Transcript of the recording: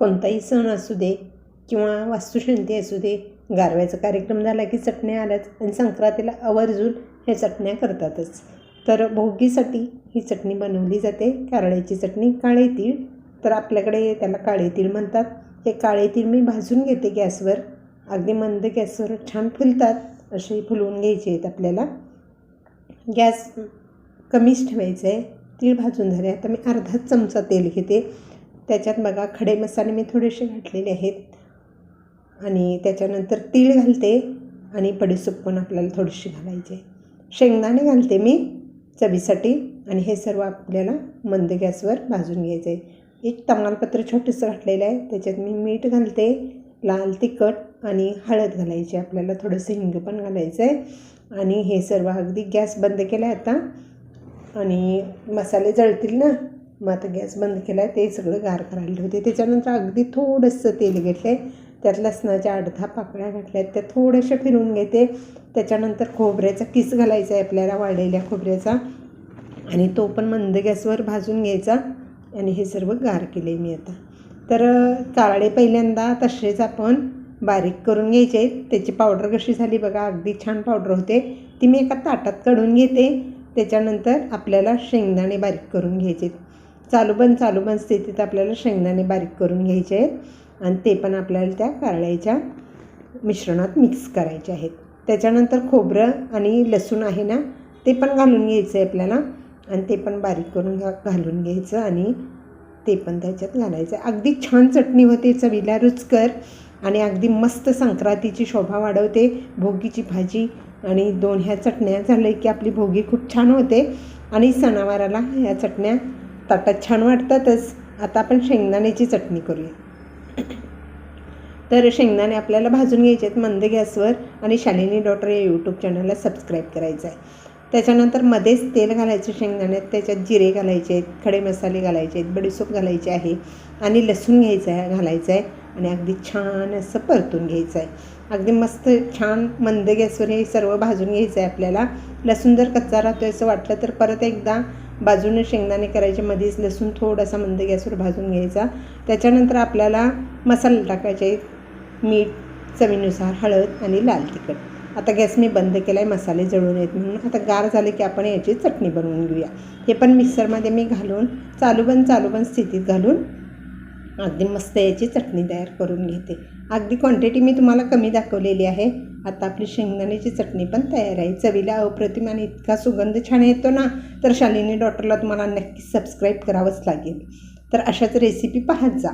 कोणताही सण असू दे किंवा वास्तुशांती असू दे गारव्याचा कार्यक्रम झाला की चटण्या आल्याच आणि संक्रांतीला आवर्जून ह्या चटण्या करतातच. तर भोगीसाठी ही चटणी बनवली जाते. कारळ्याची चटणी काळे तीळ. तर आपल्याकडे त्याला काळे तीळ म्हणतात. हे काळे तीळ मी भाजून घेते गॅसवर. अगदी मंद गॅसवर छान फुलतात असे फुलवून घ्यायचे आहेत आपल्याला. गॅस कमीच ठेवायचं आहे तीळ भाजून झाले. आता मी अर्धा चमचा तेल घेते. त्याच्यात बघा खडे मसाले मी थोडेसे घातलेले आहेत. आणि त्याच्यानंतर तीळ घालते आणि पडीसूप पण आपल्याला थोडीशी घालायची शेंगदाणे घालते मी चवीसाठी आणि हे सर्व आपल्याला मंद गॅसवर भाजून घ्यायचं आहे एक तमालपत्र छोटंसं घातलेलं आहे. त्याच्यात मी मीठ घालते लाल तिखट आणि हळद घालायची आपल्याला थोडंसं हिंग पण घालायचं आहे आणि हे सर्व अगदी गॅस बंद केला आहे आता. आणि मसाले जळतील ना मग आता गॅस बंद केला आहे ते सगळं गार करायला होते त्याच्यानंतर अगदी थोडंसं तेल घेतलं आहे त्यात लसणाच्या अर्धा पाकळ्या घातल्या आहेत त्या थोड्याशा फिरून घेते. त्याच्यानंतर खोबऱ्याचा किस घालायचा आहे आपल्याला वाळलेल्या खोबऱ्याचा. आणि तो पण मंद गॅसवर भाजून घ्यायचा. आणि हे सर्व गार केले मी आता. तर काळे पहिल्यांदा तसेच आपण बारीक करून घ्यायचे. आहेत त्याची पावडर कशी झाली बघा अगदी छान पावडर होते. ती मी एका ताटात काढून घेते. त्याच्यानंतर आपल्याला शेंगदाणे बारीक करून घ्यायचे आहेत चालूबंद चालूबंद स्थितीत आपल्याला शेंगदाणे बारीक करून घ्यायचे आहेत आणि ते पण आपल्याला त्या कारळ्याच्या मिश्रणात मिक्स करायचे आहेत. त्याच्यानंतर खोबरं आणि लसूण आहे ना ते पण घालून घ्यायचं आहे आपल्याला आणि ते पण बारीक करून घा घालून घ्यायचं आणि ते पण त्याच्यात घालायचं अगदी छान चटणी होते चवीला रुचकर आणि अगदी मस्त संक्रांतीची शोभा वाढवते. भोगीची भाजी आणि दोन ह्या चटण्या झाल्या की आपली भोगी खूप छान होते आणि सणावाराला ह्या चटण्या ताटात छान वाटतातच. आता आपण शेंगदाण्याची चटणी करूया. तर शेंगदाणे आपल्याला भाजून घ्यायचे आहेत मंद गॅसवर आणि शालिनी डॉटर या यूट्यूब चॅनलला सबस्क्राईब करायचं आहे. त्याच्यानंतर मध्येच तेल घालायचं शेंगदाण्यात त्याच्यात जिरे घालायचे आहेत खडे मसाले घालायचे आहेत बडीसोप घालायचे आहे आणि लसूण घ्यायचं आहे घालायचं आहे आणि अगदी छान असं परतून घ्यायचं आहे. अगदी मस्त छान मंद गॅसवर हे सर्व भाजून घ्यायचं आहे आपल्याला. लसूण जर कच्चा राहतो असं वाटलं तर परत एकदा बाजूने शेंगदाणे करायचे मध्येच लसूण थोडासा मंद गॅसवर भाजून घ्यायचा. त्याच्यानंतर आपल्याला मसाले टाकायचे मीठ चवीनुसार हळद आणि लाल तिखट. आता गॅस मी बंद केला आहे मसाले जळून येत म्हणून. आता गार झाले की आपण याची चटणी बनवून घेऊया. हे पण मिक्सरमध्ये मी घालून चालू बंद चालू बंद स्थितीत घालून अगदी मस्त याची चटणी तयार करून घेते. अगदी क्वांटिटी मी तुम्हाला कमी दाखवलेली आहे. आता आपली शेंगदाण्याची चटणी पण तयार आहे. चवीला अप्रतिम आणि इतका सुगंध छान येतो ना तर शालिनी डॉक्टरला तुम्हाला नक्की सबस्क्राईब करावंच लागेल. तर अशाच रेसिपी पाहत जा.